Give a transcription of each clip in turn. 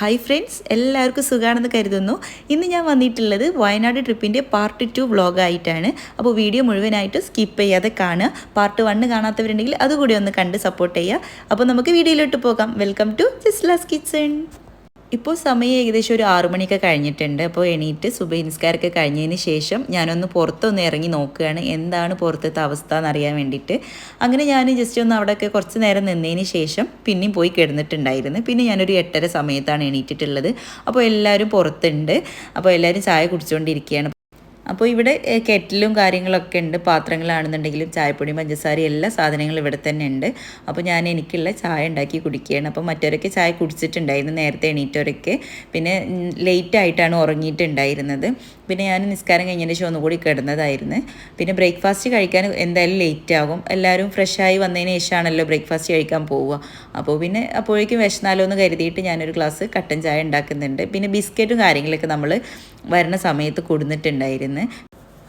Hi friends എല്ലാവർക്കും സുഖമാണെന്ന് കരുതുന്നു. ഇന്ന് ഞാൻ വന്നിട്ടുള്ളത് വയനാട് ട്രിപ്പിന്റെ പാർട്ട് ടു വ്ളോഗായിട്ടാണ് അപ്പോൾ വീഡിയോ മുഴുവനായിട്ട് സ്കിപ്പ് ചെയ്യാതെ കാണുക. പാർട്ട് വണ്ണ് കാണാത്തവരുണ്ടെങ്കിൽ അതുകൂടി ഒന്ന് കണ്ട് സപ്പോർട്ട് ചെയ്യുക. അപ്പോൾ നമുക്ക് വീഡിയോയിലോട്ട് പോകാം. വെൽക്കം ടു ജിസ്ലാസ് കിച്ചൺ ഇപ്പോൾ സമയം ഏകദേശം ഒരു ആറു മണിയൊക്കെ കഴിഞ്ഞിട്ടുണ്ട്. അപ്പോൾ എണീറ്റ് സുബൈ കഴിഞ്ഞതിന് ശേഷം ഞാനൊന്ന് പുറത്തൊന്ന് ഇറങ്ങി നോക്കുകയാണ്. എന്താണ് പുറത്തത്തെ അവസ്ഥ എന്നറിയാൻ വേണ്ടിയിട്ട്. അങ്ങനെ ഞാൻ ജസ്റ്റ് ഒന്ന് അവിടെയൊക്കെ കുറച്ച് നേരം നിന്നതിന് ശേഷം പിന്നെയും പോയി കിടന്നിട്ടുണ്ടായിരുന്നു. പിന്നെ ഞാനൊരു എട്ടര സമയത്താണ് എണീറ്റിട്ടുള്ളത്. അപ്പോൾ എല്ലാവരും പുറത്തുണ്ട്. അപ്പോൾ എല്ലാവരും ചായ കുടിച്ചുകൊണ്ടിരിക്കുകയാണ്. അപ്പോൾ ഇവിടെ കെറ്റിലും കാര്യങ്ങളൊക്കെ ഉണ്ട്. പാത്രങ്ങളാണെന്നുണ്ടെങ്കിലും ചായപ്പൊടി പഞ്ചസാരയും എല്ലാ സാധനങ്ങളും ഇവിടെ തന്നെ ഉണ്ട്. അപ്പോൾ ഞാൻ എനിക്കുള്ള ചായ ഉണ്ടാക്കി കുടിക്കുകയാണ്. അപ്പോൾ മറ്റവരൊക്കെ ചായ കുടിച്ചിട്ടുണ്ടായിരുന്നു നേരത്തെ എണീറ്റവരൊക്കെ. പിന്നെ ലേറ്റായിട്ടാണ് ഉറങ്ങിയിട്ടുണ്ടായിരുന്നത്. പിന്നെ ഞാൻ നിസ്കാരം കഴിഞ്ഞതിന് ശേഷം ഒന്നുകൂടി കിടന്നതായിരുന്നു. പിന്നെ ബ്രേക്ക്ഫാസ്റ്റ് കഴിക്കാൻ എന്തായാലും ലേറ്റ് ആകും. എല്ലാവരും ഫ്രഷായി വന്നതിന് ശേഷമാണല്ലോ ബ്രേക്ക്ഫാസ്റ്റ് കഴിക്കാൻ പോവുക. അപ്പോൾ പിന്നെ അപ്പോഴേക്കും വിശന്നാലോ എന്ന് കരുതിയിട്ട് ഞാനൊരു ഗ്ലാസ് കട്ടൻ ചായ ഉണ്ടാക്കുന്നുണ്ട്. പിന്നെ ബിസ്ക്കറ്റും കാര്യങ്ങളൊക്കെ നമ്മൾ വരുന്ന സമയത്ത് കൊടുത്തിട്ടുണ്ടായിരുന്നു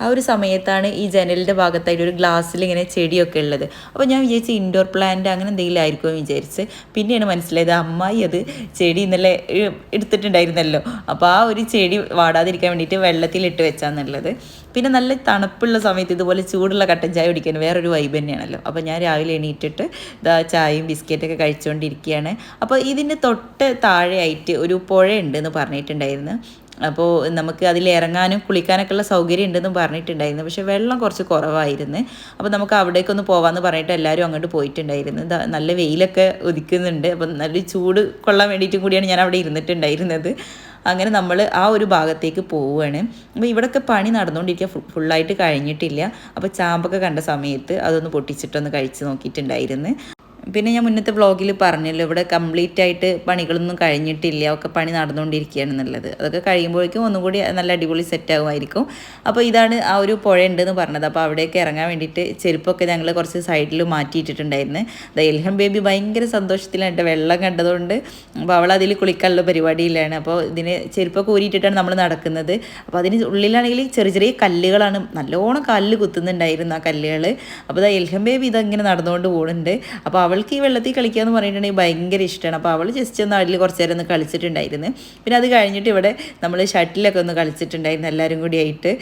ആ ഒരു സമയത്താണ് ഈ ജനലിന്റെ ഭാഗത്തായിട്ട് ഒരു ഗ്ലാസ്സിൽ ഇങ്ങനെ ചെടിയൊക്കെ ഉള്ളത്. അപ്പോൾ ഞാൻ വിചാരിച്ച് ഇൻഡോർ പ്ലാന്റ് അങ്ങനെ എന്തെങ്കിലും ആയിരിക്കുമോ വിചാരിച്ച് പിന്നെയാണ് മനസ്സിലായത് അമ്മായി അത് ചെടി ഇന്നലെ എടുത്തിട്ടുണ്ടായിരുന്നല്ലോ. അപ്പോൾ ആ ഒരു ചെടി വാടാതിരിക്കാൻ വേണ്ടിയിട്ട് വെള്ളത്തിലിട്ട് വെച്ചാന്നുള്ളത്. പിന്നെ നല്ല തണുപ്പുള്ള സമയത്ത് ഇതുപോലെ ചൂടുള്ള കട്ടൻ ചായ കുടിക്കാൻ വേറൊരു വൈബ് തന്നെയാണല്ലോ. അപ്പോൾ ഞാൻ രാവിലെ എണീറ്റിട്ട് ഇതാ ചായയും ബിസ്ക്കറ്റൊക്കെ കഴിച്ചുകൊണ്ടിരിക്കുകയാണ് അപ്പോൾ ഇതിന്റെ തൊട്ട് താഴെയായിട്ട് ഒരു പുഴയുണ്ട് എന്ന് പറഞ്ഞിട്ടുണ്ടായിരുന്നു. അപ്പോൾ നമുക്ക് അതിൽ ഇറങ്ങാനും കുളിക്കാനൊക്കെ ഉള്ള സൗകര്യം ഉണ്ടെന്ന് പറഞ്ഞിട്ടുണ്ടായിരുന്നു. പക്ഷേ വെള്ളം കുറച്ച് കുറവായിരുന്നു. അപ്പോൾ നമുക്ക് അവിടേക്കൊന്ന് പോകാമെന്ന് പറഞ്ഞിട്ട് എല്ലാവരും അങ്ങോട്ട് പോയിട്ടുണ്ടായിരുന്നു. നല്ല വെയിലൊക്കെ ഒതുക്കുന്നുണ്ട്. അപ്പം നല്ല ചൂട് കൊള്ളാൻ വേണ്ടിയിട്ടും കൂടിയാണ് ഞാൻ അവിടെ ഇരുന്നിട്ടുണ്ടായിരുന്നത്. അങ്ങനെ നമ്മൾ ആ ഒരു ഭാഗത്തേക്ക് പോവുകയാണ് അപ്പോൾ ഇവിടെയൊക്കെ പണി നടന്നുകൊണ്ടിരിക്കുക. ഫുള്ളായിട്ട് കഴിഞ്ഞിട്ടില്ല. അപ്പോൾ ചാമ്പൊക്കെ കണ്ട സമയത്ത് അതൊന്ന് പൊട്ടിച്ചിട്ടൊന്ന് കഴിച്ച് നോക്കിയിട്ടുണ്ടായിരുന്നു. പിന്നെ ഞാൻ മുന്നത്തെ വ്ളോഗിൽ പറഞ്ഞല്ലോ ഇവിടെ കംപ്ലീറ്റ് ആയിട്ട് പണികളൊന്നും കഴിഞ്ഞിട്ടില്ല ഒക്കെ പണി നടന്നുകൊണ്ടിരിക്കുകയാണെന്നുള്ളത് അതൊക്കെ കഴിയുമ്പോഴേക്കും ഒന്നും കൂടി നല്ല അടിപൊളി സെറ്റ് ആകുമായിരിക്കും. അപ്പോൾ ഇതാണ് ആ ഒരു പുഴ ഉണ്ടെന്ന് പറഞ്ഞത്. അപ്പോൾ അവിടേക്ക് ഇറങ്ങാൻ വേണ്ടിയിട്ട് ചെരുപ്പൊക്കെ ഞങ്ങൾ കുറച്ച് സൈഡിൽ മാറ്റിയിട്ടിട്ടുണ്ടായിരുന്നു. അത് എൽഹം ബേബി ഭയങ്കര സന്തോഷത്തിലാണ് വെള്ളം കണ്ടതുകൊണ്ട് അപ്പോൾ അവൾ അതിൽ കുളിക്കാനുള്ള പരിപാടിയില്ലാണ് അപ്പോൾ ഇതിന് ചെരുപ്പൊക്കെ ഊരിയിട്ടിട്ടാണ് നമ്മൾ നടക്കുന്നത്. അപ്പോൾ അതിന് ഉള്ളിലാണെങ്കിൽ ചെറിയ ചെറിയ കല്ലുകളാണ്. നല്ലോണം കല്ല് കുത്തുന്നുണ്ടായിരുന്നു ആ കല്ലുകൾ. അപ്പോൾ ദാ എൽഹം ബേബി ഇതങ്ങനെ നടന്നുകൊണ്ട് പോകുന്നുണ്ട്. അപ്പോൾ അവൾക്ക് ഈ വെള്ളത്തിൽ കളിക്കുക എന്ന് പറഞ്ഞിട്ടുണ്ടെങ്കിൽ ഭയങ്കര ഇഷ്ടമാണ് അപ്പോൾ അവൾ ജസ്റ്റ് ഒന്ന് അതിൽ കുറച്ച് നേരം ഒന്ന് കളിച്ചിട്ടുണ്ടായിരുന്നു. പിന്നെ അത് കഴിഞ്ഞിട്ട് ഇവിടെ നമ്മൾ ഷട്ടിലൊക്കെ ഒന്ന് കളിച്ചിട്ടുണ്ടായിരുന്നു എല്ലാവരും കൂടി ആയിട്ട്.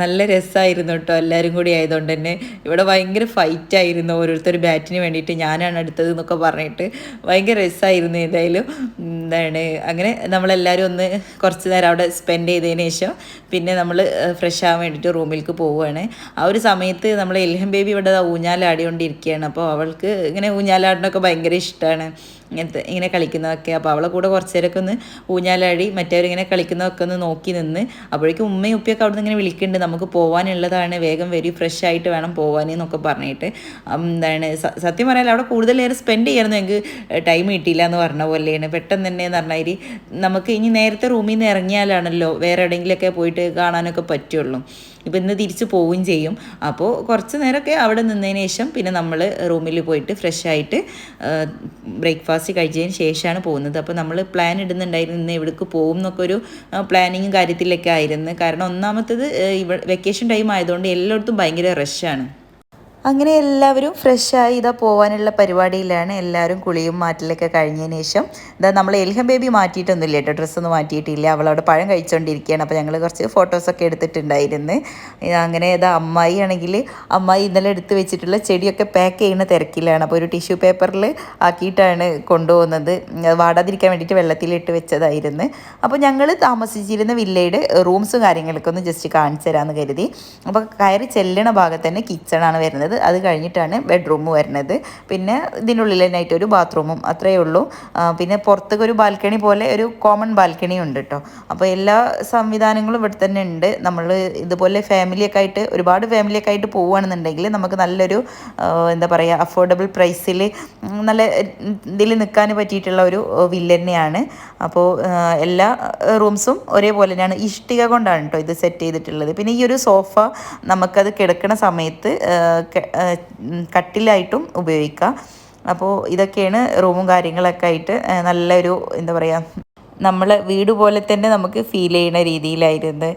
നല്ല രസമായിരുന്നു കേട്ടോ എല്ലാവരും കൂടി ആയതുകൊണ്ട് തന്നെ ഇവിടെ ഭയങ്കര ഫൈറ്റ് ആയിരുന്നു ഓരോരുത്തർ ബാറ്റിന് വേണ്ടിയിട്ട് ഞാനാണ് എടുത്തത് എന്നൊക്കെ പറഞ്ഞിട്ട് ഭയങ്കര രസമായിരുന്നു ഏതായാലും. എന്താണ് അങ്ങനെ നമ്മളെല്ലാവരും ഒന്ന് കുറച്ച് നേരം അവിടെ സ്പെൻഡ് ചെയ്തതിന് ശേഷം പിന്നെ നമ്മൾ ഫ്രഷ് ആവാൻ വേണ്ടിയിട്ട് റൂമിലേക്ക് പോവുകയാണ്. ആ ഒരു സമയത്ത് നമ്മൾ എൽഹം ബേബി ഇവിടെ ഊഞ്ഞാലാടിക്കൊണ്ടിരിക്കുകയാണ്. അപ്പോൾ അവൾക്ക് ഇങ്ങനെ ഊഞ്ഞാലാടിനൊക്കെ ഭയങ്കര ഇഷ്ടമാണ്. ഇങ്ങനത്തെ ഇങ്ങനെ കളിക്കുന്നതൊക്കെ. അപ്പോൾ അവളെ കൂടെ കുറച്ച് നേരമൊക്കെ ഒന്ന് ഊഞ്ഞാലാടി മറ്റവരിങ്ങനെ കളിക്കുന്നതൊക്കെ ഒന്ന് നോക്കി നിന്ന് അപ്പോഴേക്കും ഉമ്മയും ഉപ്പയൊക്കെ അവിടെ നിന്ന് ഇങ്ങനെ വിളിക്കുന്നുണ്ട്. നമുക്ക് പോകാനുള്ളതാണ് വേഗം വരി ഫ്രഷ് ആയിട്ട് വേണം പോകാൻ എന്നൊക്കെ പറഞ്ഞിട്ട്. എന്താണ് സത്യം പറയാൻ അവിടെ കൂടുതൽ നേരം സ്പെൻഡ് ചെയ്യാനൊന്നും ഞങ്ങൾക്ക് ടൈം കിട്ടിയില്ല എന്ന് പറഞ്ഞ പോലെയാണ്. പെട്ടെന്ന് തന്നെ എന്ന് പറഞ്ഞാൽ നമുക്ക് ഇനി നേരത്തെ റൂമിൽ നിന്ന് ഇറങ്ങിയാലാണല്ലോ വേറെ എവിടെയെങ്കിലുമൊക്കെ പോയിട്ട് കാണാനൊക്കെ പറ്റുള്ളൂ. ഇപ്പം ഇന്ന് തിരിച്ച് പോവുകയും ചെയ്യും. അപ്പോൾ കുറച്ച് നേരമൊക്കെ അവിടെ നിന്നതിന് ശേഷം പിന്നെ നമ്മൾ റൂമിൽ പോയിട്ട് ഫ്രഷ് ആയിട്ട് ബ്രേക്ക്ഫാസ്റ്റ് കഴിച്ചതിന് ശേഷമാണ് പോകുന്നത്. അപ്പോൾ നമ്മൾ പ്ലാൻ ഇടുന്നുണ്ടായിരുന്നു ഇന്ന് എവിടേക്ക് പോകും എന്നൊക്കെ ഒരു പ്ലാനിങ്ങും കാര്യത്തിലൊക്കെ ആയിരുന്നു. കാരണം ഒന്നാമത്തത് ഇവ വെക്കേഷൻ ടൈം ആയതുകൊണ്ട് എല്ലായിടത്തും ഭയങ്കര റഷാണ് അങ്ങനെ എല്ലാവരും ഫ്രഷായി ഇതാ പോകാനുള്ള പരിപാടിയിലാണ്. എല്ലാവരും കുളിയും മാറ്റലൊക്കെ കഴിഞ്ഞതിന് ശേഷം ഇതാ നമ്മൾ എൽഹം ബേബി മാറ്റിയിട്ടൊന്നുമില്ല കേട്ടോ. ഡ്രസ്സൊന്നും മാറ്റിയിട്ടില്ല. അവളവിടെ പഴം കഴിച്ചുകൊണ്ടിരിക്കുകയാണ് അപ്പോൾ ഞങ്ങൾ കുറച്ച് ഫോട്ടോസൊക്കെ എടുത്തിട്ടുണ്ടായിരുന്നു. അങ്ങനെ ഇതാ അമ്മായി ആണെങ്കിൽ അമ്മായി ഇന്നലെ എടുത്ത് വെച്ചിട്ടുള്ള ചെടിയൊക്കെ പാക്ക് ചെയ്യുന്ന തിരക്കിലാണ്. അപ്പോൾ ഒരു ടിഷ്യൂ പേപ്പറിൽ ആക്കിയിട്ടാണ് കൊണ്ടുപോകുന്നത്. വാടാതിരിക്കാൻ വേണ്ടിയിട്ട് വെള്ളത്തിലിട്ട് വെച്ചതായിരുന്നു. അപ്പോൾ ഞങ്ങൾ താമസിച്ചിരുന്ന വില്ലയുടെ റൂംസും കാര്യങ്ങളൊക്കെ ഒന്ന് ജസ്റ്റ് കാണിച്ചു തരാമെന്ന് കരുതി. അപ്പോൾ കയറി ചെല്ലണ ഭാഗത്ത് തന്നെ കിച്ചണാണ് വരുന്നത്. അത് കഴിഞ്ഞിട്ടാണ് ബെഡ്റൂം വരുന്നത്. പിന്നെ ഇതിനുള്ളിൽ തന്നെയായിട്ട് ഒരു ബാത്റൂമും അത്രയേ ഉള്ളൂ. പിന്നെ പുറത്തേക്ക് ഒരു ബാൽക്കണി പോലെ ഒരു കോമൺ ബാൽക്കണി ഉണ്ട് കേട്ടോ അപ്പോൾ എല്ലാ സംവിധാനങ്ങളും ഇവിടെ തന്നെ ഉണ്ട്. നമ്മൾ ഇതുപോലെ ഫാമിലിയൊക്കെ ആയിട്ട് ഒരുപാട് ഫാമിലിയൊക്കെ ആയിട്ട് പോവുകയാണെന്നുണ്ടെങ്കിൽ നമുക്ക് നല്ലൊരു എന്താ പറയുക അഫോർഡബിൾ പ്രൈസിൽ നല്ല ഇതിൽ നിൽക്കാൻ പറ്റിയിട്ടുള്ള ഒരു വില്ല തന്നെയാണ്. അപ്പോൾ എല്ലാ റൂംസും ഒരേപോലെ തന്നെയാണ്. ഇഷ്ടിക കൊണ്ടാണ് കേട്ടോ ഇത് സെറ്റ് ചെയ്തിട്ടുള്ളത്. പിന്നെ ഈ ഒരു സോഫ നമുക്കത് കിടക്കുന്ന സമയത്ത് കട്ടിലായിട്ടും ഉപയോഗിക്കാം. അപ്പോൾ ഇതൊക്കെയാണ് റൂമും കാര്യങ്ങളൊക്കെ ആയിട്ട് നല്ലൊരു എന്താ പറയുക നമ്മൾ വീട് പോലെ തന്നെ നമുക്ക് ഫീൽ ചെയ്യുന്ന രീതിയിലായിരുന്നു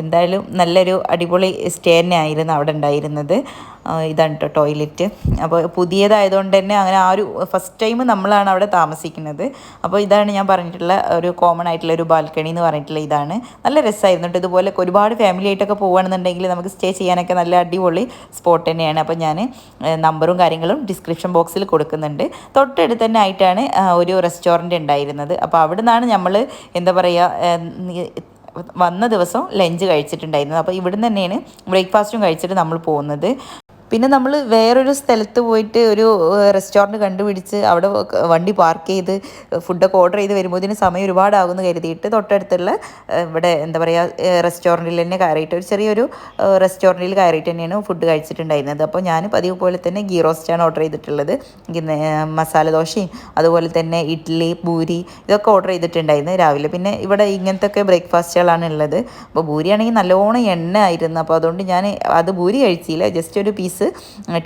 എന്തായാലും നല്ലൊരു അടിപൊളി സ്റ്റേ തന്നെ ആയിരുന്നു അവിടെ ഉണ്ടായിരുന്നത്. ഇതാണ് കേട്ടോ ടോയ്ലറ്റ്. അപ്പോൾ പുതിയതായതുകൊണ്ട് തന്നെ അങ്ങനെ ആ ഒരു ഫസ്റ്റ് ടൈം നമ്മളാണ് അവിടെ താമസിക്കുന്നത്. അപ്പോൾ ഇതാണ് ഞാൻ പറഞ്ഞിട്ടുള്ള ഒരു കോമൺ ആയിട്ടുള്ള ഒരു ബാൽക്കണി എന്ന് പറഞ്ഞിട്ടുള്ള ഇതാണ്. നല്ല രസമായിരുന്നു കേട്ടോ ഇതുപോലെ ഒരുപാട് ഫാമിലി ആയിട്ടൊക്കെ പോകുകയാണെന്നുണ്ടെങ്കിൽ നമുക്ക് സ്റ്റേ ചെയ്യാനൊക്കെ നല്ല അടിപൊളി സ്പോട്ട് തന്നെയാണ്. അപ്പോൾ ഞാൻ നമ്പറും കാര്യങ്ങളും ഡിസ്ക്രിപ്ഷൻ ബോക്സിൽ കൊടുക്കുന്നുണ്ട്. തൊട്ടടുത്ത് തന്നെ ആയിട്ടാണ് ഒരു റെസ്റ്റോറന്റ് ഉണ്ടായിരുന്നത്. അപ്പോൾ അവിടെ നിന്നാണ് നമ്മൾ എന്താ പറയുക വന്ന ദിവസം ലഞ്ച് കഴിച്ചിട്ടുണ്ടായിരുന്നത്. അപ്പോൾ ഇവിടുന്ന് തന്നെയാണ് ബ്രേക്ക്ഫാസ്റ്റും കഴിച്ചിട്ട് നമ്മൾ പോകുന്നത്. പിന്നെ നമ്മൾ വേറൊരു സ്ഥലത്ത് പോയിട്ട് ഒരു റെസ്റ്റോറന്റ് കണ്ടുപിടിച്ച് അവിടെ വണ്ടി പാർക്ക് ചെയ്ത് ഫുഡൊക്കെ ഓർഡർ ചെയ്ത് വരുമ്പോൾ ഇതിന് സമയം ഒരുപാടാകുമെന്ന് കരുതിയിട്ട് തൊട്ടടുത്തുള്ള ഇവിടെ എന്താ പറയുക റെസ്റ്റോറന്റിൽ തന്നെ കയറിയിട്ട് ഒരു ചെറിയൊരു റെസ്റ്റോറന്റിൽ കയറിയിട്ട് തന്നെയാണ് ഫുഡ് കഴിച്ചിട്ടുണ്ടായിരുന്നത്. അപ്പോൾ ഞാൻ പതിവ് പോലെ തന്നെ ഗീ റോസ്റ്റാണ് ഓർഡർ ചെയ്തിട്ടുള്ളത്. മസാല ദോശയും അതുപോലെ തന്നെ ഇഡ്ഡലി പൂരി ഇതൊക്കെ ഓർഡർ ചെയ്തിട്ടുണ്ടായിരുന്നു രാവിലെ. പിന്നെ ഇവിടെ ഇങ്ങനത്തെ ഒക്കെ ബ്രേക്ക്ഫാസ്റ്റുകളാണ് ഉള്ളത്. അപ്പോൾ ഭൂരിയാണെങ്കിൽ നല്ലോണം എണ്ണ ആയിരുന്നു. അപ്പോൾ അതുകൊണ്ട് ഞാൻ അത് ഭൂരി കഴിച്ചില്ല. ജസ്റ്റ് ഒരു പീസ്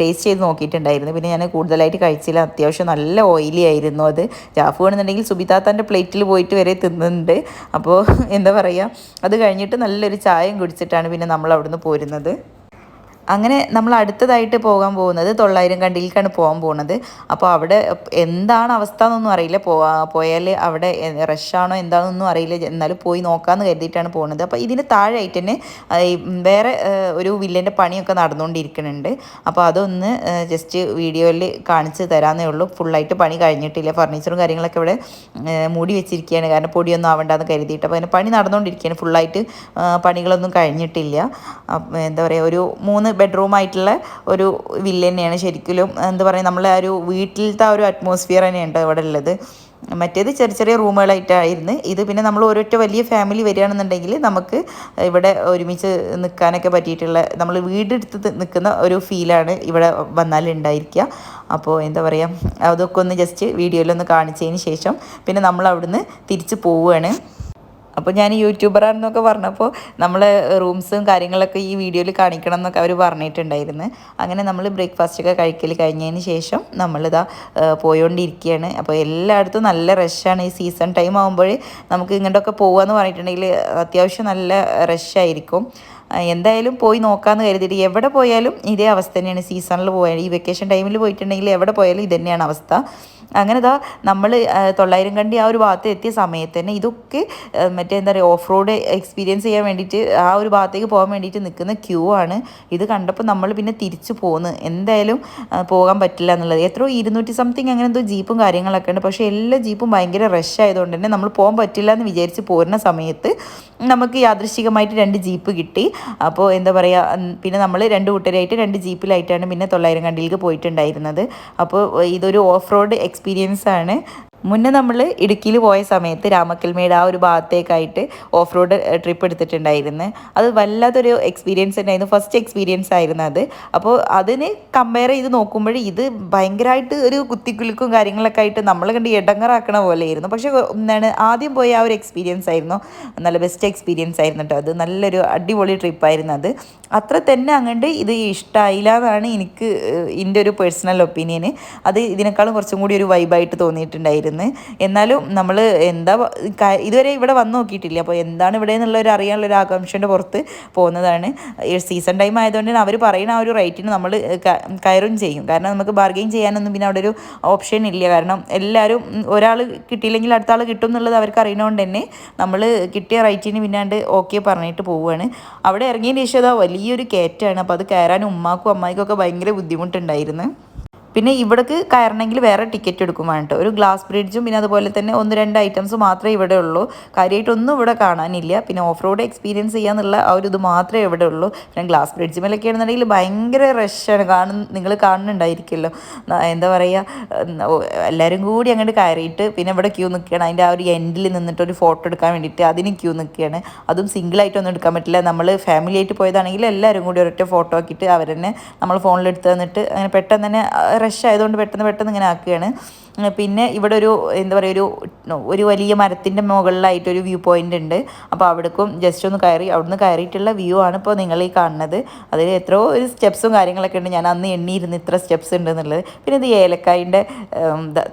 ടേസ്റ്റ് ചെയ്ത് നോക്കിയിട്ടുണ്ടായിരുന്നു. പിന്നെ ഞാൻ കൂടുതലായിട്ട് കഴിച്ചില്ല. അത്യാവശ്യം നല്ല ഓയിലി ആയിരുന്നു അത്. ജാഫു വേണമെന്നുണ്ടെങ്കിൽ സുബിതാത്താന്റെ പ്ലേറ്റിൽ പോയിട്ട് വരെ തിന്നുന്നുണ്ട്. അപ്പോൾ എന്താ പറയുക അത് കഴിഞ്ഞിട്ട് നല്ലൊരു ചായയും കുടിച്ചിട്ടാണ് പിന്നെ നമ്മൾ അവിടുന്ന് പോരുന്നത്. അങ്ങനെ നമ്മൾ അടുത്തതായിട്ട് പോകാൻ പോകുന്നത് തൊള്ളായിരം കണ്ടിയിലേക്കാണ് പോകാൻ പോകുന്നത്. അപ്പോൾ അവിടെ എന്താണ് അവസ്ഥ എന്നൊന്നും അറിയില്ല. പോവാ പോയാൽ അവിടെ റഷാണോ എന്താണെന്നൊന്നും അറിയില്ല. എന്നാലും പോയി നോക്കാമെന്ന് കരുതിയിട്ടാണ് പോകുന്നത്. അപ്പോൾ ഇതിന് താഴെയായിട്ട് തന്നെ വേറെ ഒരു വില്ലന്റെ പണിയൊക്കെ നടന്നുകൊണ്ടിരിക്കുന്നുണ്ട്. അപ്പോൾ അതൊന്ന് ജസ്റ്റ് വീഡിയോയിൽ കാണിച്ച് തരാമെന്നേ ഉള്ളൂ. ഫുള്ളായിട്ട് പണി കഴിഞ്ഞിട്ടില്ല. ഫർണിച്ചറും കാര്യങ്ങളൊക്കെ ഇവിടെ മൂടി വെച്ചിരിക്കുകയാണ്. കാരണം പൊടിയൊന്നും ആവണ്ടെന്ന് കരുതിയിട്ട്. അപ്പോൾ അതിന് പണി നടന്നുകൊണ്ടിരിക്കുകയാണ്. ഫുള്ളായിട്ട് പണികളൊന്നും കഴിഞ്ഞിട്ടില്ല. എന്താ പറയുക ഒരു മൂന്ന് ബെഡ്റൂം ആയിട്ടുള്ള ഒരു വില്ല തന്നെയാണ് ശരിക്കും എന്താ പറയുക നമ്മളെ ഒരു വീട്ടിലത്തെ ആ ഒരു അറ്റ്മോസ്ഫിയർ തന്നെയുണ്ട് ഇവിടെ ഉള്ളത്. മറ്റേത് ചെറിയ ചെറിയ റൂമുകളായിട്ടായിരുന്നു. ഇത് പിന്നെ നമ്മൾ ഒരൊറ്റ വലിയ ഫാമിലി വരികയാണെന്നുണ്ടെങ്കിൽ നമുക്ക് ഇവിടെ ഒരുമിച്ച് നിൽക്കാനൊക്കെ പറ്റിയിട്ടുള്ള നമ്മൾ വീടെടുത്ത് നിൽക്കുന്ന ഒരു ഫീലാണ് ഇവിടെ വന്നാൽ ഉണ്ടായിരിക്കുക. അപ്പോൾ എന്താ പറയുക അതൊക്കെ ഒന്ന് ജസ്റ്റ് വീഡിയോയിലൊന്ന് കാണിച്ചതിന് ശേഷം പിന്നെ നമ്മൾ അവിടുന്ന് തിരിച്ച് പോവുകയാണ്. അപ്പോൾ ഞാൻ യൂട്യൂബറാണെന്നൊക്കെ പറഞ്ഞപ്പോൾ നമ്മൾ റൂംസും കാര്യങ്ങളൊക്കെ ഈ വീഡിയോയിൽ കാണിക്കണം എന്നൊക്കെ അവർ പറഞ്ഞിട്ടുണ്ടായിരുന്നു. അങ്ങനെ നമ്മൾ ബ്രേക്ക്ഫാസ്റ്റ് ഒക്കെ കഴിക്കൽ കഴിഞ്ഞതിന് ശേഷം നമ്മളിതാ പോയോണ്ടിരിക്കുകയാണ് അപ്പോൾ എല്ലായിടത്തും നല്ല റഷാണ് ഈ സീസൺ ടൈം ആകുമ്പോൾ നമുക്ക് ഇങ്ങോട്ടൊക്കെ പോകുകയെന്ന് പറഞ്ഞിട്ടുണ്ടെങ്കിൽ അത്യാവശ്യം നല്ല റഷായിരിക്കും എന്തായാലും പോയി നോക്കാമെന്ന് കരുതിയിട്ട് എവിടെ പോയാലും ഇതേ അവസ്ഥ തന്നെയാണ്. സീസണിൽ പോയാൽ ഈ വെക്കേഷൻ ടൈമിൽ പോയിട്ടുണ്ടെങ്കിൽ എവിടെ പോയാലും ഇത് തന്നെയാണ് അവസ്ഥ. അങ്ങനെ ഇതാ നമ്മൾ തൊള്ളായിരം കണ്ടി ആ ഒരു ഭാഗത്ത് എത്തിയ സമയത്ത് തന്നെ ഇതൊക്കെ മറ്റേ എന്താ പറയുക ഓഫ് റോഡ് എക്സ്പീരിയൻസ് ചെയ്യാൻ വേണ്ടിയിട്ട് ആ ഒരു ഭാഗത്തേക്ക് പോകാൻ വേണ്ടിയിട്ട് നിൽക്കുന്ന ക്യൂ ആണ്. ഇത് കണ്ടപ്പോൾ നമ്മൾ പിന്നെ തിരിച്ചു പോന്ന്. എന്തായാലും പോകാൻ പറ്റില്ല എന്നുള്ളത്. എത്രയോ ഇരുന്നൂറ്റി സംതിങ് അങ്ങനെ എന്തോ ജീപ്പും കാര്യങ്ങളൊക്കെ ഉണ്ട്. പക്ഷേ എല്ലാ ജീപ്പും ഭയങ്കര റഷ് ആയതുകൊണ്ട് തന്നെ നമ്മൾ പോകാൻ പറ്റില്ല എന്ന് വിചാരിച്ച് പോരുന്ന സമയത്ത് നമുക്ക് യാദൃശികമായിട്ട് രണ്ട് ജീപ്പ് കിട്ടി. അപ്പോൾ എന്താ പറയുക പിന്നെ നമ്മൾ രണ്ട് കൂട്ടരായിട്ട് രണ്ട് ജീപ്പിലായിട്ടാണ് പിന്നെ തൊള്ളായിരം കണ്ടിയിലേക്ക് പോയിട്ടുണ്ടായിരുന്നത്. അപ്പോൾ ഇതൊരു ഓഫ് റോഡ് എക്സ്പീരിയൻസ് ആണ് മുന്നേ നമ്മൾ ഇടുക്കിയിൽ പോയ സമയത്ത് രാമക്കൽമേട് ആ ഒരു ഭാഗത്തേക്കായിട്ട് ഓഫ് റോഡ് ട്രിപ്പ് എടുത്തിട്ടുണ്ടായിരുന്നു. അത് വല്ലാത്തൊരു എക്സ്പീരിയൻസ് തന്നെയായിരുന്നു. ഫസ്റ്റ് എക്സ്പീരിയൻസ് ആയിരുന്നു അത്. അപ്പോൾ അതിന് കമ്പയർ ചെയ്ത് നോക്കുമ്പോൾ ഇത് ഭയങ്കരമായിട്ട് ഒരു കുത്തിക്കുലുക്കും കാര്യങ്ങളൊക്കെ ആയിട്ട് നമ്മൾ കണ്ട് ഇടങ്ങറാക്കണ പോലെയായിരുന്നു. പക്ഷേ എന്താണ് ആദ്യം പോയ ആ ഒരു എക്സ്പീരിയൻസ് ആയിരുന്നു. നല്ല ബെസ്റ്റ് എക്സ്പീരിയൻസ് ആയിരുന്നു കേട്ടോ അത്. നല്ലൊരു അടിപൊളി ട്രിപ്പായിരുന്നു അത്. അത്ര തന്നെ അങ്ങോട്ട് ഇത് ഇഷ്ടമായില്ല എന്നാണ് എനിക്ക് എന്റെ ഒരു പേഴ്സണൽ ഒപ്പീനിയന് അത് ഇതിനേക്കാളും കുറച്ചും കൂടി ഒരു വൈബായിട്ട് തോന്നിയിട്ടുണ്ടായിരുന്നു. എന്നാലും നമ്മൾ എന്താ ഇതുവരെ ഇവിടെ വന്ന് നോക്കിയിട്ടില്ല. അപ്പോൾ എന്താണ് ഇവിടെ എന്നുള്ള ഒരു അറിയാനുള്ള ഒരു പുറത്ത് പോകുന്നതാണ്. സീസൺ ടൈം ആയതുകൊണ്ട് അവർ പറയുന്ന ആ ഒരു റേറ്റിന് നമ്മൾ കയറും ചെയ്യും. കാരണം നമുക്ക് ബാർഗെയിൻ ചെയ്യാനൊന്നും പിന്നെ അവിടെ ഒരു ഓപ്ഷൻ ഇല്ല. കാരണം എല്ലാവരും ഒരാൾ കിട്ടിയില്ലെങ്കിൽ അടുത്ത ആൾ കിട്ടും എന്നുള്ളത് അവർക്ക് അറിയണോണ്ട് തന്നെ നമ്മൾ കിട്ടിയ റേറ്റിന് പിന്നാണ്ട് ഓക്കെ പറഞ്ഞിട്ട് പോവുകയാണ്. അവിടെ ഇറങ്ങിയതിന് ശേഷം അതാ വലിയൊരു കയറ്റമാണ്. അപ്പോൾ അത് കയറാൻ ഉമ്മാക്കും അമ്മായിക്കും ഒക്കെ ഭയങ്കര ബുദ്ധിമുട്ടുണ്ടായിരുന്നു. പിന്നെ ഇവിടേക്ക് കയറണമെങ്കിൽ വേറെ ടിക്കറ്റ് എടുക്കും വേണ്ടിട്ട് ഒരു ഗ്ലാസ് ബ്രിഡ്ജും പിന്നെ അതുപോലെ തന്നെ ഒന്ന് രണ്ട് ഐറ്റംസ് മാത്രമേ ഇവിടെ ഉള്ളൂ. കാര്യമായിട്ടൊന്നും ഇവിടെ കാണാനില്ല. പിന്നെ ഓഫ് റോഡ് എക്സ്പീരിയൻസ് ചെയ്യാന്നുള്ള ആ ഒരു ഇത് മാത്രമേ ഇവിടെ ഉള്ളൂ. പിന്നെ ഗ്ലാസ് ബ്രിഡ്ജ് മേലൊക്കെ ആണെന്നുണ്ടെങ്കിൽ ഭയങ്കര റഷാണ് കാണുന്ന നിങ്ങൾ കാണുന്നുണ്ടായിരിക്കുമല്ലോ. എന്താ പറയുക എല്ലാവരും കൂടി അങ്ങോട്ട് കയറിയിട്ട് പിന്നെ ഇവിടെ ക്യൂ നിൽക്കുകയാണ്. അതിന്റെ ആ ഒരു എൻഡിൽ നിന്നിട്ട് ഒരു ഫോട്ടോ എടുക്കാൻ വേണ്ടിയിട്ട് അതിന് ക്യൂ നിൽക്കുകയാണ്. അതും സിംഗിളായിട്ടൊന്നും എടുക്കാൻ പറ്റില്ല. നമ്മൾ ഫാമിലി ആയിട്ട് പോയതാണെങ്കിൽ എല്ലാവരും കൂടി ഒരൊറ്റ ഫോട്ടോ ആക്കിയിട്ട് അവരെന്നെ നമ്മൾ ഫോണിലെടുത്ത് തന്നിട്ട് അങ്ങനെ പെട്ടെന്ന് തന്നെ റഷ് ആയതുകൊണ്ട് പെട്ടെന്ന് പെട്ടെന്ന് ഇങ്ങനെ ആക്കുകയാണ്. പിന്നെ ഇവിടെ ഒരു എന്താ പറയുക ഒരു ഒരു വലിയ മരത്തിന്റെ മുകളിലായിട്ടൊരു വ്യൂ പോയിന്റ് ഉണ്ട്. അപ്പോൾ അവിടേക്കും ജസ്റ്റ് ഒന്ന് കയറി അവിടുന്ന് കയറിയിട്ടുള്ള വ്യൂ ആണ് ഇപ്പോൾ നിങ്ങൾ ഈ കാണുന്നത്. അതിൽ എത്രയോ ഒരു സ്റ്റെപ്സും കാര്യങ്ങളൊക്കെ ഉണ്ട്. ഞാൻ അന്ന് എണ്ണിയിരുന്ന് ഇത്ര സ്റ്റെപ്സ് ഉണ്ട് എന്നുള്ളത്. പിന്നെ ഇത് ഏലക്കായിന്റെ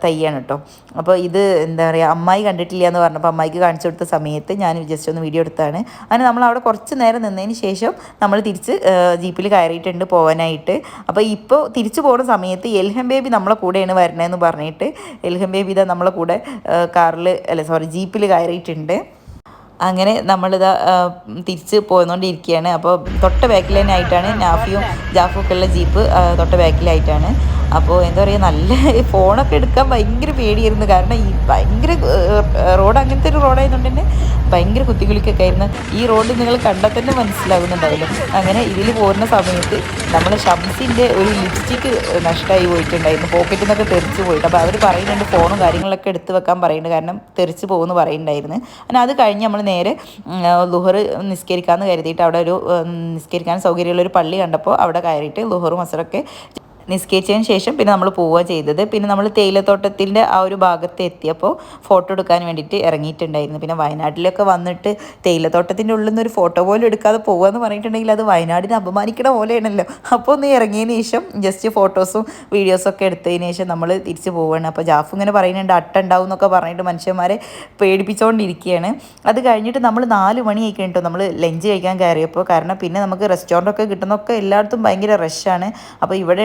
തയ്യാണ് കേട്ടോ. അപ്പോൾ ഇത് എന്താ പറയുക അമ്മായി കണ്ടിട്ടില്ല എന്ന് പറഞ്ഞപ്പോൾ അമ്മായിക്ക് കാണിച്ചു കൊടുത്ത സമയത്ത് ഞാൻ ജസ്റ്റ് ഒന്ന് വീഡിയോ എടുത്താണ്. അങ്ങനെ നമ്മൾ അവിടെ കുറച്ച് നേരം നിന്നതിന് ശേഷം നമ്മൾ തിരിച്ച് ജീപ്പിൽ കയറിയിട്ടുണ്ട് പോകാനായിട്ട് അപ്പോൾ ഇപ്പോൾ തിരിച്ചു പോകുന്ന സമയത്ത് എൽഹം ബേബി നമ്മളെ കൂടെയാണ് വരണതെന്ന് പറഞ്ഞിട്ട് എൽഹം ബേബി ഇതാ നമ്മളെ കൂടെ കാറിൽ അല്ല സോറി ജീപ്പിൽ കയറിയിട്ടുണ്ട്. അങ്ങനെ നമ്മളിതാ തിരിച്ച് പോന്നുകൊണ്ടിരിക്കുകയാണ് അപ്പോൾ തൊട്ട ബാക്കിൽ തന്നെ ആയിട്ടാണ് നാഫിയും ജാഫും ഉള്ള ജീപ്പ് തൊട്ട ബാക്കിലായിട്ടാണ് അപ്പോൾ എന്താ പറയുക നല്ല ഫോണൊക്കെ എടുക്കാൻ ഭയങ്കര പേടിയായിരുന്നു. കാരണം ഈ ഭയങ്കര റോഡ് അങ്ങനത്തെ ഒരു റോഡായതുകൊണ്ട് തന്നെ ഭയങ്കര കുത്തിക്കുലിക്കൊക്കെ ആയിരുന്നു. ഈ റോഡ് നിങ്ങൾ കണ്ടാൽ തന്നെ മനസ്സിലാകുന്നുണ്ടാവില്ല? അങ്ങനെ ഇതിൽ പോരുന്ന സമയത്ത് നമ്മൾ ഷംസിന്റെ ഒരു ലിപ്സ്റ്റിക്ക് നഷ്ടമായി പോയിട്ടുണ്ടായിരുന്നു. പോക്കറ്റിൽ നിന്നൊക്കെ തെറിച്ച് പോയിട്ട്. അപ്പോൾ അവർ പറയുന്നുണ്ട് ഫോണും കാര്യങ്ങളൊക്കെ എടുത്ത് വെക്കാൻ പറയുന്നുണ്ട് കാരണം തെറിച്ച് പോകുമെന്ന് പറയുന്നുണ്ടായിരുന്നു. അങ്ങനെ അത് കഴിഞ്ഞ് നമ്മൾ നേരെ ലുഹർ നിസ്കരിക്കാമെന്ന് കരുതിയിട്ട് അവിടെ ഒരു നിസ്കരിക്കാൻ സൗകര്യമുള്ള ഒരു പള്ളി കണ്ടപ്പോൾ അവിടെ കയറിയിട്ട് ലുഹറും അസറൊക്കെ നിസ്കരിച്ചതിന് ശേഷം പിന്നെ നമ്മൾ പോവുക ചെയ്തത്. പിന്നെ നമ്മൾ തേയിലത്തോട്ടത്തിന്റെ ആ ഒരു ഭാഗത്ത് എത്തിയപ്പോൾ ഫോട്ടോ എടുക്കാൻ വേണ്ടിയിട്ട് ഇറങ്ങിയിട്ടുണ്ടായിരുന്നു. പിന്നെ വയനാട്ടിലൊക്കെ വന്നിട്ട് തേയിലത്തോട്ടത്തിന്റെ ഉള്ളിൽ നിന്ന് ഒരു ഫോട്ടോ പോലും എടുക്കാതെ പോകുക എന്ന് പറഞ്ഞിട്ടുണ്ടെങ്കിൽ അത് വയനാടിനെ അപമാനിക്കണ പോലെയാണല്ലോ. അപ്പോൾ ഒന്ന് ഇറങ്ങിയതിന് ശേഷം ജസ്റ്റ് ഫോട്ടോസും വീഡിയോസൊക്കെ എടുത്തതിന് ശേഷം നമ്മൾ തിരിച്ച് പോവുകയാണ്. അപ്പോൾ ജാഫ് ഇങ്ങനെ പറയുന്നുണ്ട് അട്ട ഉണ്ടാവും എന്നൊക്കെ പറഞ്ഞിട്ട് മനുഷ്യന്മാരെ പേടിപ്പിച്ചുകൊണ്ടിരിക്കുകയാണ്. അത് കഴിഞ്ഞിട്ട് നമ്മൾ നാല് മണി കഴിഞ്ഞിട്ടോ നമ്മൾ ലഞ്ച് കഴിക്കാൻ കയറിയപ്പോൾ. കാരണം പിന്നെ നമുക്ക് റെസ്റ്റോറന്റൊക്കെ കിട്ടുന്നൊക്കെ എല്ലായിടത്തും ഭയങ്കര റഷാണ് അപ്പോൾ ഇവിടെ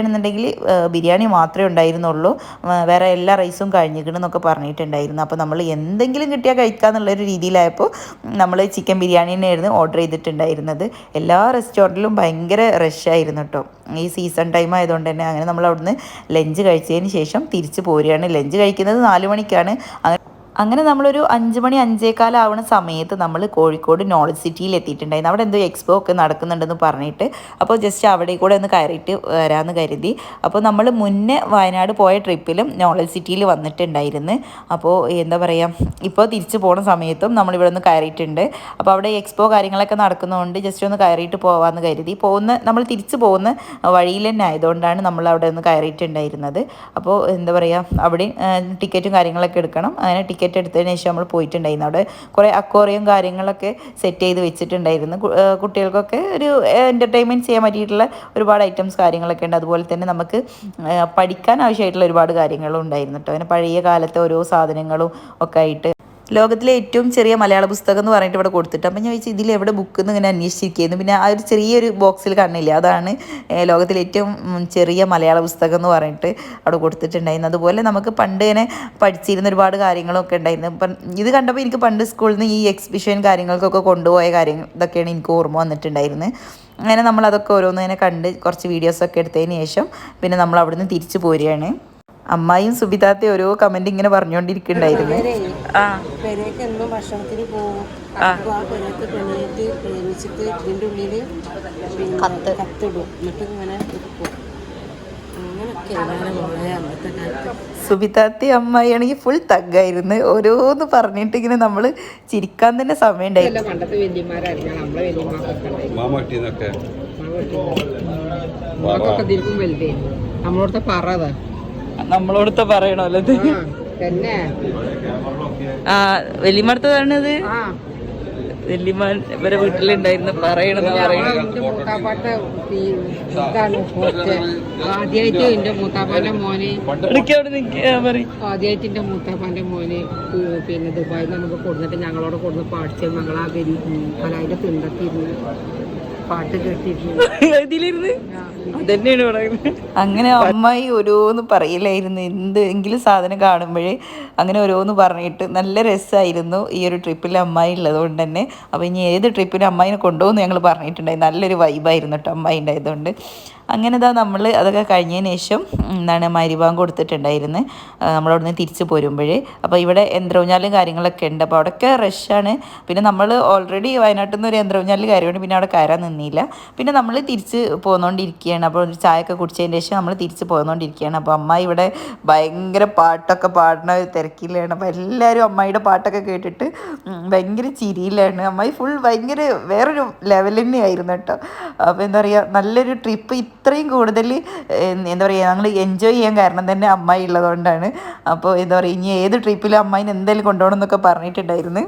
ബിരിയാണി മാത്രമേ ഉണ്ടായിരുന്നുള്ളൂ. വേറെ എല്ലാ റൈസും കഴിഞ്ഞിരിക്കണമെന്നൊക്കെ പറഞ്ഞിട്ടുണ്ടായിരുന്നു. അപ്പോൾ നമ്മൾ എന്തെങ്കിലും കിട്ടിയാൽ കഴിക്കുക എന്നുള്ളൊരു രീതിയിലായപ്പോൾ നമ്മൾ ചിക്കൻ ബിരിയാണി തന്നെയായിരുന്നു ഓർഡർ ചെയ്തിട്ടുണ്ടായിരുന്നത്. എല്ലാ റെസ്റ്റോറന്റിലും ഭയങ്കര റഷായിരുന്നു കേട്ടോ ഈ സീസൺ ടൈം ആയതുകൊണ്ട് തന്നെ അങ്ങനെ നമ്മൾ അവിടുന്ന് ലഞ്ച് കഴിച്ചതിന് ശേഷം തിരിച്ച് പോരുകയാണ്. ലഞ്ച് കഴിക്കുന്നത് നാല് മണിക്കാണ്. അങ്ങനെ അങ്ങനെ നമ്മളൊരു അഞ്ച് മണി അഞ്ചേകാലാവുന്ന സമയത്ത് നമ്മൾ കോഴിക്കോട് നോളജ് സിറ്റിയിൽ എത്തിയിട്ടുണ്ടായിരുന്നു. അവിടെ എന്തോ എക്സ്പോ ഒക്കെ നടക്കുന്നുണ്ടെന്ന് പറഞ്ഞിട്ട് അപ്പോൾ ജസ്റ്റ് അവിടെ കൂടെ ഒന്ന് കയറിയിട്ട് വരാമെന്ന് കരുതി. അപ്പോൾ നമ്മൾ മുന്നേ വയനാട് പോയ ട്രിപ്പിലും നോളജ് സിറ്റിയിൽ വന്നിട്ടുണ്ടായിരുന്നു. അപ്പോൾ എന്താ പറയുക ഇപ്പോൾ തിരിച്ചു പോകുന്ന സമയത്തും നമ്മളിവിടെ ഒന്ന് കയറിയിട്ടുണ്ട്. അപ്പോൾ അവിടെ എക്സ്പോ കാര്യങ്ങളൊക്കെ നടക്കുന്നതുകൊണ്ട് ജസ്റ്റ് ഒന്ന് കയറിയിട്ട് പോകാമെന്ന് കരുതി. പോകുന്ന നമ്മൾ തിരിച്ചു പോകുന്ന വഴിയിൽ തന്നെ ആയതുകൊണ്ടാണ് നമ്മൾ അവിടെ ഒന്ന് കയറിയിട്ടുണ്ടായിരുന്നത്. അപ്പോൾ എന്താ പറയുക അവിടെ ടിക്കറ്റും കാര്യങ്ങളൊക്കെ എടുക്കണം. അങ്ങനെ ടിക്കറ്റ് എടുത്തതിന് ശേഷം നമ്മൾ പോയിട്ടുണ്ടായിരുന്നു. അവിടെ കുറേ അക്വോറിയം കാര്യങ്ങളൊക്കെ സെറ്റ് ചെയ്ത് വെച്ചിട്ടുണ്ടായിരുന്നു. കുട്ടികൾക്കൊക്കെ ഒരു എന്റർടൈൻമെന്റ് ചെയ്യാൻ പറ്റിയിട്ടുള്ള ഒരുപാട് ഐറ്റംസ് കാര്യങ്ങളൊക്കെ ഉണ്ട്. അതുപോലെ തന്നെ നമുക്ക് പഠിക്കാൻ ആവശ്യമായിട്ടുള്ള ഒരുപാട് കാര്യങ്ങളും ഉണ്ടായിരുന്നു കേട്ടോ അങ്ങനെ പഴയ കാലത്തെ ഓരോ സാധനങ്ങളും ഒക്കെ ആയിട്ട് ലോകത്തിലെ ഏറ്റവും ചെറിയ മലയാള പുസ്തകം എന്ന് പറഞ്ഞിട്ട് ഇവിടെ കൊടുത്തിട്ട് അപ്പം ഞാൻ ചോദിച്ചു ഇതിൽ എവിടെ ബുക്ക് എന്ന് ഇങ്ങനെ അന്വേഷിച്ചിരിക്കുന്നു? പിന്നെ ആ ഒരു ചെറിയൊരു ബോക്സിൽ കണ്ണില്ല അതാണ് ലോകത്തിലെ ഏറ്റവും ചെറിയ മലയാള പുസ്തകം എന്ന് പറഞ്ഞിട്ട് അവിടെ കൊടുത്തിട്ടുണ്ടായിരുന്നു അതുപോലെ നമുക്ക് പണ്ട് ഇങ്ങനെ പഠിച്ചിരുന്ന ഒരുപാട് കാര്യങ്ങളൊക്കെ ഉണ്ടായിരുന്നു. ഇപ്പം ഇത് കണ്ടപ്പോൾ എനിക്ക് പണ്ട് സ്കൂളിൽ നിന്ന് ഈ എക്സിബിഷൻ കാര്യങ്ങൾക്കൊക്കെ കൊണ്ടുപോയ കാര്യങ്ങൾ ഇതൊക്കെയാണ് എനിക്ക് ഓർമ്മ വന്നിട്ടുണ്ടായിരുന്നത്. അങ്ങനെ നമ്മൾ അതൊക്കെ ഓരോന്ന് ഇങ്ങനെ കണ്ട് കുറച്ച് വീഡിയോസൊക്കെ എടുത്തതിന് ശേഷം പിന്നെ നമ്മൾ അവിടുന്ന് തിരിച്ചു പോരുകയാണ്. അമ്മായും സുബിതാത്തെ ഓരോ കമന്റ് ഇങ്ങനെ പറഞ്ഞുകൊണ്ടിരിക്കുന്നുണ്ടായിരുന്നു ആ. പെരേക്ക് എന്നും ഭക്ഷണത്തിന് പോകും. അപ്പോൾ ആ പെരേക്ക് പെണ്ണേറ്റ് പ്രേമിച്ചിട്ട് ഇതിന്റെ ഉള്ളിൽ പിന്നെ കത്തിടും. എന്നിട്ട് ഇങ്ങനെ എടുക്കും അങ്ങനെയൊക്കെയാണ് മോളെ അന്നത്തെ കാലത്ത്. സുബിതാത്തി അമ്മായിണെങ്കിൽ ഫുൾ തഗ്ഗായിരുന്നു. ഓരോന്ന് പറഞ്ഞിട്ട് ഇങ്ങനെ നമ്മൾ ചിരിക്കാൻ തന്നെ സമയം ഉണ്ടായിരുന്നു. നമ്മളോടത്തെ പറതാ നമ്മളോടത്തെ പറയണല്ലോ ഇത്. തന്നെ. ആ വലിയമ്മടുത്തതാണത് ആ. വെല്ലിമാൻ ഇവരെ വീട്ടിലുണ്ടായിരുന്നു പറയണെന്ന് പറയണത്. ആദ്യമായിട്ട് എന്റെ മൂത്താപ്പാന്റെ മോനെ ആദ്യമായിട്ട് എന്റെ മൂത്താപ്പാന്റെ മോന് പിന്നെ ദുബായിൽ നമുക്ക് കൊടുത്തിട്ട് ഞങ്ങളോട് കൊടുന്ന് പാടിച്ച് ഞങ്ങളാ ആ കലായിന്റെ തിണ്ടത്തിരുന്ന് പാട്ട് കേട്ടിരുന്നു. ഇതിലിരുന്ന് അതന്നെയാണ് പറയുന്നത്. അങ്ങനെ അമ്മായി ഓരോന്ന് പറയില്ലായിരുന്നു എന്തെങ്കിലും സാധനം കാണുമ്പോഴേ അങ്ങനെ ഓരോന്ന് പറഞ്ഞിട്ട് നല്ല രസമായിരുന്നു ഈ ഒരു ട്രിപ്പിൽ അമ്മായി ഉള്ളത് കൊണ്ട് തന്നെ. അപ്പോൾ ഇനി ഏത് ട്രിപ്പിലും അമ്മായിനെ കൊണ്ടുപോകുന്നു ഞങ്ങൾ പറഞ്ഞിട്ടുണ്ടായി. നല്ലൊരു വൈബായിരുന്നു കേട്ടോ അമ്മായി ഉണ്ടായതുകൊണ്ട് അങ്ങനെ ഇതാ നമ്മൾ അതൊക്കെ കഴിഞ്ഞതിന് ശേഷം എന്താണ് മരിഭാഗം കൊടുത്തിട്ടുണ്ടായിരുന്നു. നമ്മളവിടുന്ന് തിരിച്ച് പോരുമ്പോഴേ. അപ്പോൾ ഇവിടെ യന്ത്രവിഞ്ഞാലും കാര്യങ്ങളൊക്കെ ഉണ്ട്. അപ്പോൾ അവിടെയൊക്കെ റഷാണ്. പിന്നെ നമ്മൾ ഓൾറെഡി വയനാട്ടിൽ നിന്ന് ഒരു യന്ത്രവിഞ്ഞാലും കാര്യമുണ്ട് പിന്നെ അവിടെ കയറാൻ നിന്നില്ല. പിന്നെ നമ്മൾ തിരിച്ച് പോന്നുകൊണ്ടിരിക്കുകയാണ് അപ്പോൾ ഒരു ചായയൊക്കെ കുടിച്ചതിന് ശേഷം നമ്മൾ തിരിച്ച് പോന്നുകൊണ്ടിരിക്കുകയാണ് അപ്പോൾ അമ്മ ഇവിടെ ഭയങ്കര പാട്ടൊക്കെ പാടണ തിരക്കിലാണ്. അപ്പോൾ എല്ലാവരും അമ്മായിയുടെ പാട്ടൊക്കെ കേട്ടിട്ട് ഭയങ്കര ചിരിയിലാണ്. അമ്മായി ഫുൾ ഭയങ്കര വേറൊരു ലെവൽ തന്നെയായിരുന്നു കേട്ടോ. അപ്പോൾ എന്താ പറയുക നല്ലൊരു ട്രിപ്പ് അത്രയും കൂടുതൽ എന്താ പറയുക ഞങ്ങൾ എൻജോയ് ചെയ്യാൻ കാരണം തന്നെ അമ്മായി ഉള്ളതുകൊണ്ടാണ്. അപ്പോൾ എന്താ പറയുക ഇനി ഏത് ട്രിപ്പിലും അമ്മായിനെ എന്തായാലും കൊണ്ടുപോകണം എന്നൊക്കെ പറഞ്ഞിട്ടുണ്ടായിരുന്നു.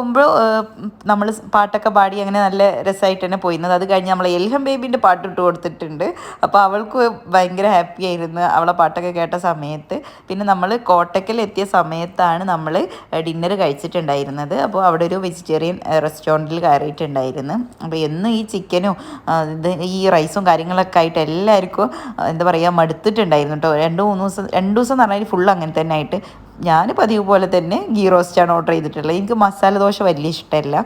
പോകുമ്പോൾ നമ്മൾ പാട്ടൊക്കെ പാടി അങ്ങനെ നല്ല രസമായിട്ട് തന്നെ പോയിരുന്നത്. അത് കഴിഞ്ഞ് നമ്മൾ എൽഹം ബേബിന്റെ പാട്ട് ഇട്ട് കൊടുത്തിട്ടുണ്ട്. അപ്പോൾ അവൾക്ക് ഭയങ്കര ഹാപ്പി ആയിരുന്നു അവളെ പാട്ടൊക്കെ കേട്ട സമയത്ത്. പിന്നെ നമ്മൾ കോട്ടക്കൽ എത്തിയ സമയത്താണ് നമ്മൾ ഡിന്നർ കഴിച്ചിട്ടുണ്ടായിരുന്നത്. അപ്പോൾ അവിടെ ഒരു വെജിറ്റേറിയൻ റെസ്റ്റോറന്റിൽ കയറിയിട്ടുണ്ടായിരുന്നു. അപ്പോൾ എന്നും ഈ ചിക്കനും ഇത് ഈ റൈസും കാര്യങ്ങളൊക്കെ ആയിട്ട് എല്ലാവർക്കും എന്താ പറയുക മടുത്തിട്ടുണ്ടായിരുന്നു കേട്ടോ. രണ്ട് മൂന്ന് ദിവസം രണ്ട് ദിവസം എന്ന് പറഞ്ഞാൽ ഫുൾ അങ്ങനെ തന്നെ ആയിട്ട് ഞാൻ പതിവ് പോലെ തന്നെ ഗീ റോസ്റ്റാണ് ഓർഡർ ചെയ്തിട്ടുള്ളത്. എനിക്ക് മസാല ദോശ വലിയ ഇഷ്ടമല്ല.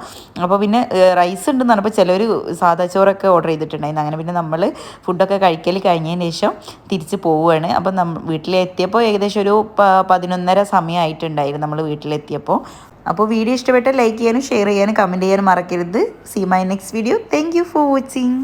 അപ്പോൾ പിന്നെ റൈസ് ഉണ്ടെന്ന് പറഞ്ഞപ്പോൾ ചിലർ സാദാ ചോറൊക്കെ ഓർഡർ ചെയ്തിട്ടുണ്ടായിരുന്നു. അങ്ങനെ പിന്നെ നമ്മൾ ഫുഡൊക്കെ കഴിക്കൽ കഴിഞ്ഞതിന് ശേഷം തിരിച്ച് പോവുകയാണ്. അപ്പോൾ നമ്മൾ വീട്ടിലെത്തിയപ്പോൾ ഏകദേശം ഒരു പതിനൊന്നര സമയമായിട്ടുണ്ടായിരുന്നു നമ്മൾ വീട്ടിലെത്തിയപ്പോൾ അപ്പോൾ വീഡിയോ ഇഷ്ടപ്പെട്ടാൽ ലൈക്ക് ചെയ്യാനും ഷെയർ ചെയ്യാനും കമന്റ് ചെയ്യാനും മറക്കരുത്. See my next video thank for watching